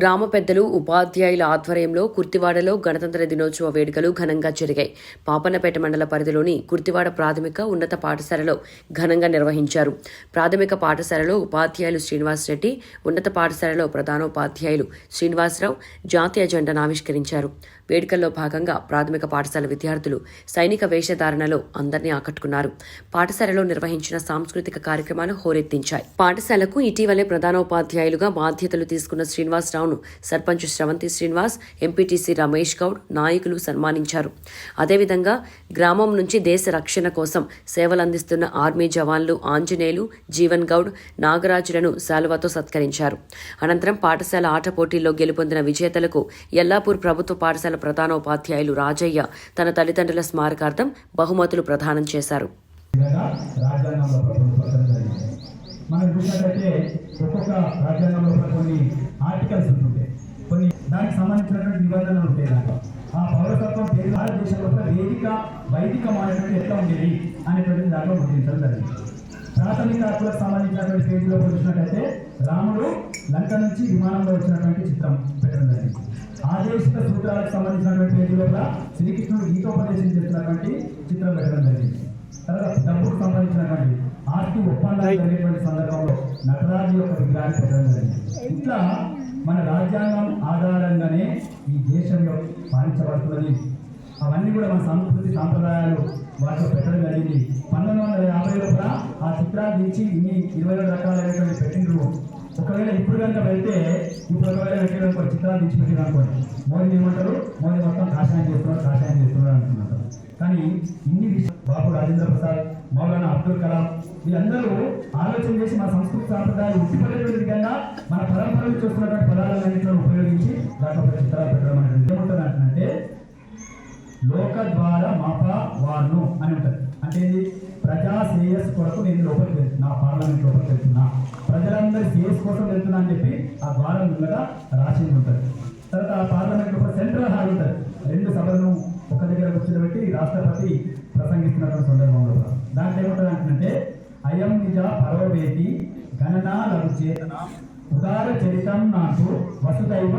గ్రామ పెద్దలు ఉపాధ్యాయుల ఆధ్వర్యంలో కుర్తివాడలో గణతంత్ర దినోత్సవ వేడుకలు ఘనంగా జరిగాయి. పాపన్నపేట మండల పరిధిలోని కుర్తివాడ ప్రాథమిక ఉన్నత పాఠశాలలో ఘనంగా నిర్వహించారు. ప్రాథమిక పాఠశాలలో ఉపాధ్యాయులు శ్రీనివాస్ రెడ్డి ఉన్నత పాఠశాలలో ప్రధానోపాధ్యాయులు శ్రీనివాసరావు జాతీయ జెండాను ఆవిష్కరించారు. వేడుకల్లో భాగంగా ప్రాథమిక పాఠశాల విద్యార్థులు సైనిక వేషధారణలో అందరినీ ఆకట్టుకున్నారు. పాఠశాలలో నిర్వహించిన సాంస్కృతిక కార్యక్రమాలు హోరెత్తించాయి. పాఠశాలకు ఇటీవలే ప్రధానోపాధ్యాయులుగా బాధ్యతలు తీసుకున్న రావును సర్పంచ్ శ్రవంతి శ్రీనివాస్ ఎంపీటీసీ రమేష్ గౌడ్ నాయకులు సన్మానించారు. అదేవిధంగా గ్రామం నుంచి దేశ రక్షణ కోసం సేవలందిస్తున్న ఆర్మీ జవాన్లు ఆంజనేయులు జీవన్ గౌడ్ నాగరాజులను శాలువాతో సత్కరించారు. అనంతరం పాఠశాల ఆట పోటీల్లో గెలుపొందిన విజేతలకు ఎల్లాపూర్ ప్రభుత్వ పాఠశాల ప్రధానోపాధ్యాయులు రాజయ్య తన తల్లిదండ్రుల స్మారకార్థం బహుమతులు ప్రదానం చేశారు. రాజ్యాంగంలో మనం చూసినట్లయితే ఒక్కొక్క రాజ్యాంగంలో కొన్ని ఆర్టికల్స్ ఉంటుంటాయి. కొన్ని దానికి సంబంధించినటువంటి నిబంధనలు ఉంటాయి దాంట్లో. ఆ పౌరసత్వం పేరు భారతదేశంలో ఒక వేదిక వైదికమైనటువంటి ఎట్లా ఉండేది అనేటువంటి దాంట్లో గుర్తించడం జరిగింది. ప్రాథమిక హక్కులకు సంబంధించినటువంటి పేజీలో చూసినట్లయితే రాముడు లంక నుంచి విమానంలో వచ్చినటువంటి చిత్రం పెట్టడం జరిగింది. ఆదేశిక సూత్రాలకు సంబంధించినటువంటి పేజీలో కూడా శ్రీకృష్ణుడు గీతోపదేశం చేస్తున్నటువంటి చిత్రం పెట్టడం జరిగింది. తర్వాత డబ్బుకు సంబంధించినటువంటి ఆస్తి ఒప్పందాలు జరిగేటువంటి సందర్భంలో నటరాజు యొక్క విగ్రహాన్ని పెట్టడం జరిగింది. ఇట్లా మన రాజ్యాంగం ఆధారంగానే ఈ దేశంలో పాలించబడుతున్నది. అవన్నీ కూడా మన సంస్కృతి సాంప్రదాయాలు వాటిలో పెట్టడం జరిగింది. పంతొమ్మిది వందల యాభైలో కూడా ఆ చిత్రాలు దించి ఇన్ని ఇరవై రెండు రకాలైనటువంటి పెట్టిండ్రు. ఒకవేళ ఇప్పుడు కనుక వెళ్తే ఇప్పుడు ఒకవేళ పెట్టిన ఒక చిత్రాలు దించి పెట్టిన అనుకోండి. మోదీ ఏమంటారు? మోదీ మొత్తం కాషాయం చేస్తున్నారు కాషాయం చేస్తున్నారు అంటున్నారు కానీ ఇన్ని బాబు రాజేంద్ర ప్రసాద్ మౌలానా అబ్దుల్ కలాం వీళ్ళందరూ ఆలోచన చేసి మన సంస్కృతి సాంప్రదాయాలు ఉట్టిపడేటువంటి విధంగా మన పరంపరలు చూస్తున్నటువంటి పదాలన్నింటిలో ఉపయోగించి దాంట్లో ఒక చిత్రాలు పెట్టడం అనేది ఏముంటుంది అంటే లోక ద్వారా మాప వార్ను అని ఉంటుంది. అంటే ఇది ప్రజా శ్రేయస్ కొరకు నేను లోపలికి వెళ్తున్నా పార్లమెంట్ లోపలికి వెళ్తున్నా. ప్రజలందరి శ్రేయస్ కోసం వెళ్తున్నా అని చెప్పి ఆ ద్వారం ముందుగా రాసింది ఉంటుంది. తర్వాత ఆ పార్లమెంట్ లోపల సెంట్రల్ హాల్ ఉంటుంది. రెండు సభలను ఒక దగ్గర కూర్చోబెట్టి రాష్ట్రపతి ప్రసంగిస్తున్నటువంటి సందర్భంలో దాంట్లో ఏముంటుంది అయం నిజ పరోవేతి గణనా లఘు చేతన ఉదార చరితం నాకు వసుదైవ